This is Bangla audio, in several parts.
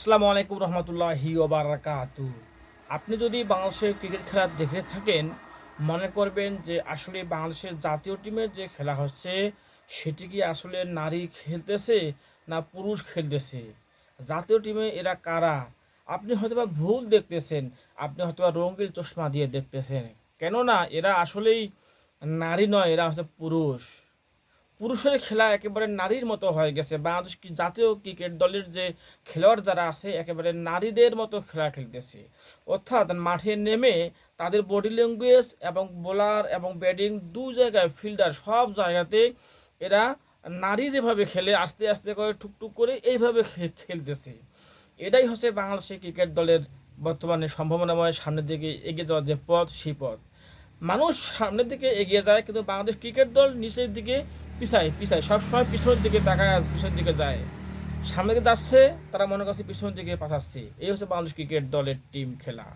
আসসালামু আলাইকুম রহমতুল্লাহি ওবারাকাতু। আপনি যদি বাংলাদেশের ক্রিকেট খেলা দেখে থাকেন, মনে করবেন যে আসলে বাংলাদেশের জাতীয় টিমের যে খেলা হচ্ছে, সেটি কি আসলে নারী খেলতেছে না পুরুষ খেলতেছে? জাতীয় টিমে এরা কারা? আপনি হয়তোবা ভুল দেখতেছেন, আপনি হয়তোবা রঙিন চশমা দিয়ে দেখতেছেন। কেননা এরা আসলেই নারী নয়, এরা হচ্ছে পুরুষ। পুরুষের খেলা একেবারে নারীর মতো হয়ে গেছে। বাংলাদেশ কি জাতীয় ক্রিকেট দলের যে খেলোয়াড় যারা আছে, একেবারে নারীদের মতো খেলা খেলতেছে। অর্থাৎ মাঠে নেমে তাদের বডি ল্যাঙ্গুয়েজ এবং বোলার এবং ব্যাটিং দু জায়গায় ফিল্ডার সব জায়গাতে এরা নারী যেভাবে খেলে, আস্তে আস্তে করে টুকটুক করে এইভাবে খেলতেছে। এটাই হচ্ছে বাংলাদেশের ক্রিকেট দলের বর্তমানে সম্ভাবনাময় সামনের দিকে এগিয়ে যাওয়ার যে পথ, সেই পথ। মানুষ সামনের দিকে এগিয়ে যায়, কিন্তু বাংলাদেশ ক্রিকেট দল নিচের দিকে পিছায় পিছায়, সবসময় পিছনের দিকে তাকায়, পিছনের দিকে যায়। সামনে দিকে যাচ্ছে তারা মনে করছে পিছনের দিকে পাঠাচ্ছে। এই হচ্ছে বাংলাদেশ ক্রিকেট দলের টিম খেলা।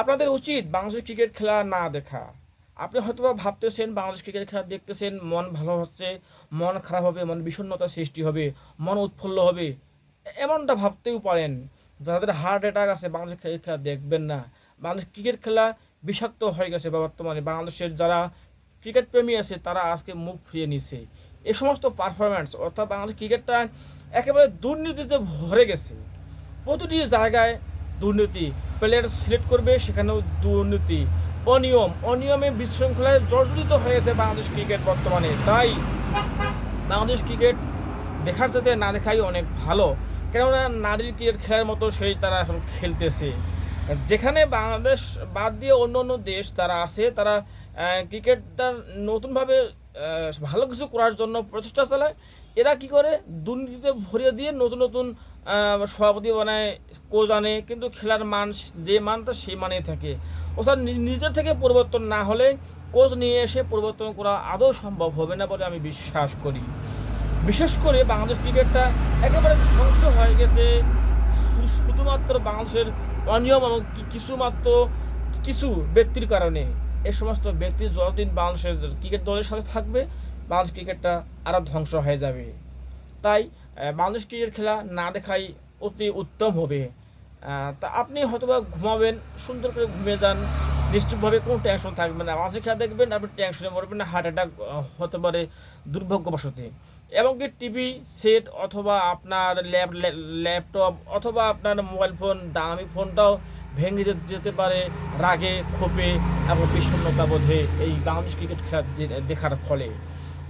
আপনাদের উচিত বাংলাদেশ ক্রিকেট খেলা না দেখা। আপনি হয়তোবা ভাবতেছেন বাংলাদেশ ক্রিকেট খেলা দেখতেছেন, মন ভালো হচ্ছে, মন খারাপ হবে, মন বিষণ্ণতা সৃষ্টি হবে, মন উৎফুল্ল হবে। এমনটা ভাবতেও পারেন। যাদের হার্ট অ্যাটাক আছে, বাংলাদেশ ক্রিকেট খেলা দেখবেন না। বাংলাদেশ ক্রিকেট খেলা বিষাক্ত হয়ে গেছে বর্তমানে। বাংলাদেশের যারা ক্রিকেট প্রেমী আছে, তারা আজকে মুখ ফিরিয়ে নিছে এই সমস্ত পারফরম্যান্স অর্থাৎ বাংলাদেশ ক্রিকেটটা একেবারে দুর্নীতিতে ভরে গেছে। প্রতিটি জায়গায় দুর্নীতি প্লেয়ার সিলেক্ট করবে, সেখানেও দুর্নীতি। অনিয়ম, অনিয়মে বিশৃঙ্খলায় জর্জরিত হয়েছে বাংলাদেশ ক্রিকেট বর্তমানে। তাই বাংলাদেশ ক্রিকেট দেখার সাথে না দেখাই অনেক ভালো। কেননা নারীর ক্রিকেট খেলার মতো সেই তারা এখন খেলতেছে। যেখানে বাংলাদেশ বাদ দিয়ে অন্য অন্য দেশ যারা আছে, তারা আহ, ক্রিকেটটা নতুনভাবে ভালো কিছু করার জন্য প্রচেষ্টা চালায়। এরা কি করে? দুর্নীতিতে ভরিয়ে দিয়ে নতুন নতুন সভাপতি বানায় কোচ আনে কিন্তু খেলার মান যে মানটা সেই মানেই থাকে। অর্থাৎ নিজ- নিজের থেকে পরিবর্তন না হলে কোচ নিয়ে এসে পরিবর্তন করা আদৌ সম্ভব হবে না বলে আমি বিশ্বাস করি। বিশেষ করে বাংলাদেশ ক্রিকেটটা একেবারে ধ্বংস হয়ে গেছে। শুধুমাত্র বাংলাদেশের অনিয়ম এবং কিছুমাত্র কিছু ব্যক্তির কারণে। এই সমস্ত ব্যক্তি যতদিন বাংলাদেশের ক্রিকেট দলের সাথে থাকবে, বাংলাদেশ ক্রিকেটটা আরও ধ্বংস হয়ে যাবে। তাই বাংলাদেশ ক্রিকেট খেলা না দেখাই অতি উত্তম হবে। তা আপনি হয়তোবা ঘুমাবেন, সুন্দর করে ঘুমিয়ে যান, নিশ্চিতভাবে কোনো টেনশন থাকবে না। বাংলাদেশ খেলা দেখবেন, আপনি টেনশনে মরবেন না হার্ট অ্যাটাক হতে পারে দুর্ভাগ্যবশতে। এবং কি টিভি সেট অথবা আপনার ল্যাপ ল্যাপটপ অথবা আপনার মোবাইল ফোন দামি ফোনটাও ভেঙে যেতে পারে রাগে, ক্ষোভে এবং বিষণ্ণতা বোধে এই বাংলাদেশ ক্রিকেট খেলা দেখার ফলে।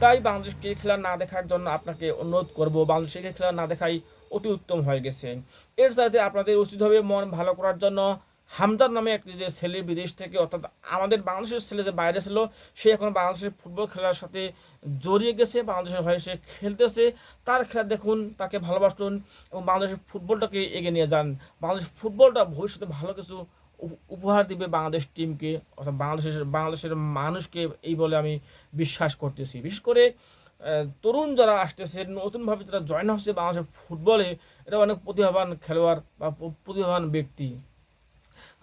তাই বাংলাদেশ ক্রিকেট খেলা না দেখার জন্য আপনাকে অনুরোধ করব, বাংলাদেশ ক্রিকেট খেলা না দেখাই অতি উত্তম হয়ে গেছে। এর সাথে আপনাদের উচিত হবে মন ভালো করার জন্য হামদার নামে একটি যে ছেলে বিদেশ থেকে, অর্থাৎ আমাদের বাংলাদেশের ছেলে যে বাইরে ছিল, সে এখন বাংলাদেশের ফুটবল খেলার সাথে জড়িয়ে গেছে, বাংলাদেশের হয়ে সে খেলতেছে। তার খেলা দেখুন, তাকে ভালোবাসুন এবং বাংলাদেশের ফুটবলটাকে এগিয়ে নিয়ে যান। বাংলাদেশের ফুটবলটা ভবিষ্যতে ভালো কিছু উপহার দিবে বাংলাদেশ টিমকে, অর্থাৎ বাংলাদেশের বাংলাদেশের মানুষকে, এই বলে আমি বিশ্বাস করতেছি। বিশেষ করে তরুণ যারা আসতেছে, নতুনভাবে যারা জয়েন হচ্ছে বাংলাদেশের ফুটবলে এটা অনেক প্রতিভাবান খেলোয়াড় বা প্রতিভাবান ব্যক্তি।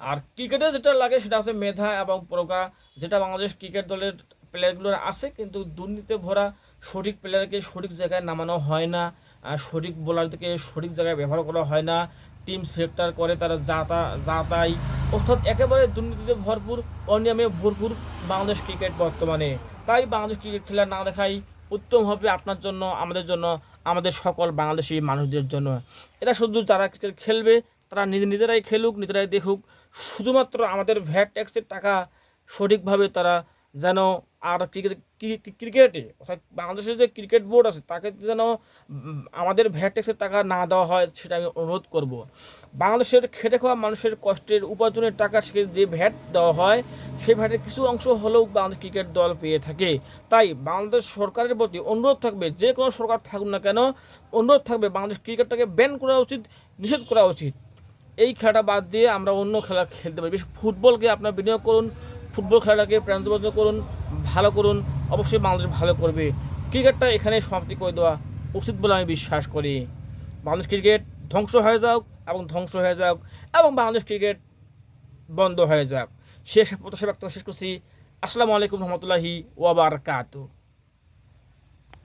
আর ক্রিকেটে যেটা লাগে সেটা হচ্ছে মেধা এবং প্রকা যেটা বাংলাদেশ ক্রিকেট দলের প্লেয়ারগুলোর আছে, কিন্তু দুর্নীতিতে ভরা সঠিক প্লেয়ারকে সঠিক জায়গায় নামানো হয় না সঠিক বোলারদেরকে সঠিক জায়গায় ব্যবহার করা হয় না। টিম সেক্টর করে, তারা যা তাই অর্থাৎ একেবারে দুর্নীতিতে ভরপুর, অনিয়মে ভরপুর বাংলাদেশ ক্রিকেট বর্তমানে। তাই বাংলাদেশ ক্রিকেট খেলা না দেখাই উত্তম হবে আপনার জন্য, আমাদের জন্য, আমাদের সকল বাংলাদেশি মানুষদের জন্য। এটা শুধু যারা ক্রিকেট খেলবে তারা নিজে নিজেরাই খেলুক, নিজেরাই দেখুক। শুধুমাত্র আমাদের ভ্যাট ট্যাক্সের টাকা সঠিকভাবে তারা যেন আর ক্রিকেট ক্রিকেটে, অর্থাৎ বাংলাদেশের যে ক্রিকেট বোর্ড আছে, তাকে যেন আমাদের ভ্যাট ট্যাক্সের টাকা না দেওয়া হয়, সেটা আমি অনুরোধ করব। বাংলাদেশের খেটে খাওয়া মানুষের কষ্টের উপার্জনের টাকা থেকে যে ভ্যাট দেওয়া হয় সেই ভ্যাটের কিছু অংশ হলেও বাংলাদেশ ক্রিকেট দল পেয়ে থাকে। তাই বাংলাদেশ সরকারের প্রতি অনুরোধ থাকবে, যে কোনো সরকার থাকুক না কেন, অনুরোধ থাকবে বাংলাদেশ ক্রিকেটটাকে ব্যান করা উচিত, নিষেধ করা উচিত। এই খেলাটা বাদ দিয়ে আমরা অন্য খেলা খেলতে পারি। বিশেষ ফুটবলকে আপনার বিনিয়োগ করুন, ফুটবল খেলাটাকে প্রাণবদ্ধ করুন, ভালো করুন, অবশ্যই বাংলাদেশ ভালো করবে। ক্রিকেটটা এখানে সমাপ্তি করে দেওয়া উচিত বলে আমি বিশ্বাস করি। বাংলাদেশ ক্রিকেট ধ্বংস হয়ে যাক এবং ধ্বংস হয়ে যাক এবং বাংলাদেশ ক্রিকেট বন্ধ হয়ে যাক। শেষ প্রত্যাশা ব্যক্ত শেষ করছি। আসসালামু আলাইকুম রহমতুল্লাহি ওয়াবারকাতু